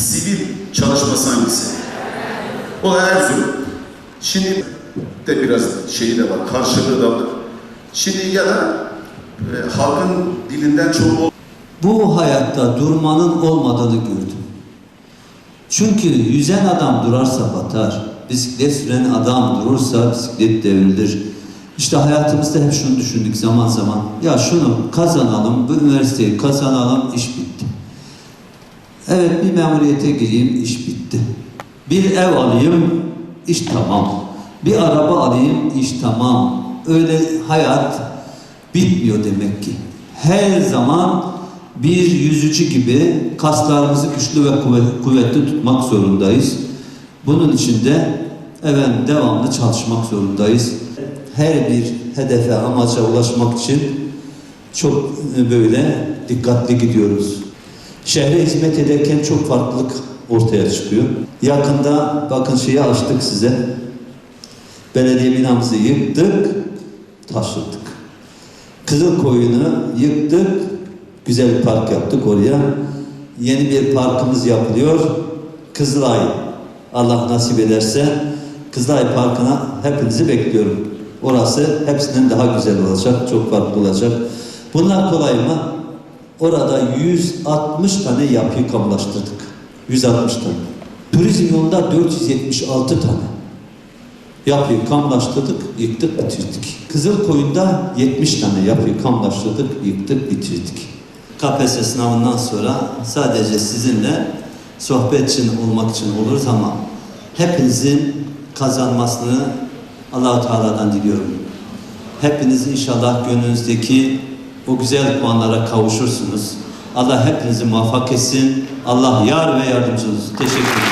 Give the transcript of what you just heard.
sivil çalışması hangisi? O da Erzurum. Şimdi de biraz şeyi de var, karşılığı da var. Şimdi ya da e, halkın dilinden çoğu Bu hayatta durmanın olmadığını gördüm. Çünkü yüzen adam durarsa batar. Bisiklet süren adam durursa bisiklet devrilir. İşte hayatımızda hep şunu düşündük zaman zaman. Ya şunu kazanalım, bu üniversiteyi kazanalım, iş bitti. Evet bir memuriyete gireyim, iş bitti. Bir ev alayım, iş tamam. Bir araba alayım, iş tamam. Öyle hayat bitmiyor demek ki. Her zaman bir yüzücü gibi kaslarımızı güçlü ve kuvvet- kuvvetli tutmak zorundayız. Bunun için de evet devamlı çalışmak zorundayız. Her bir hedefe, amaca ulaşmak için çok böyle dikkatli gidiyoruz. Şehre hizmet ederken çok farklılık ortaya çıkıyor. Yakında bakın şeyi açtık size. Belediye binamızı yıktık, taşıdık. Kızılkoyun'u yıktık, güzel bir park yaptık oraya. Yeni bir parkımız yapılıyor. Kızılay, Allah nasip ederse Kızılay Parkı'na hepinizi bekliyorum. Orası hepsinden daha güzel olacak, çok farklı olacak. Bunlar kolay mı? Orada 160 tane yapıyı kamulaştırdık. 160 tane. Turizm yolunda 476 tane. Yapıyı kamlaştırdık, yıktık, bitirdik. Kızılkoyun'da 70 tane yapıyı kamlaştırdık, yıktık, bitirdik. KPSS sınavından sonra sadece sizinle sohbet için olmak için oluruz ama hepinizin kazanmasını Allahu Teala'dan diliyorum. Hepiniz inşallah gönlünüzdeki o güzel puanlara kavuşursunuz. Allah hepinizi muvaffak etsin. Allah yar ve yardımcınız. Teşekkür ederim.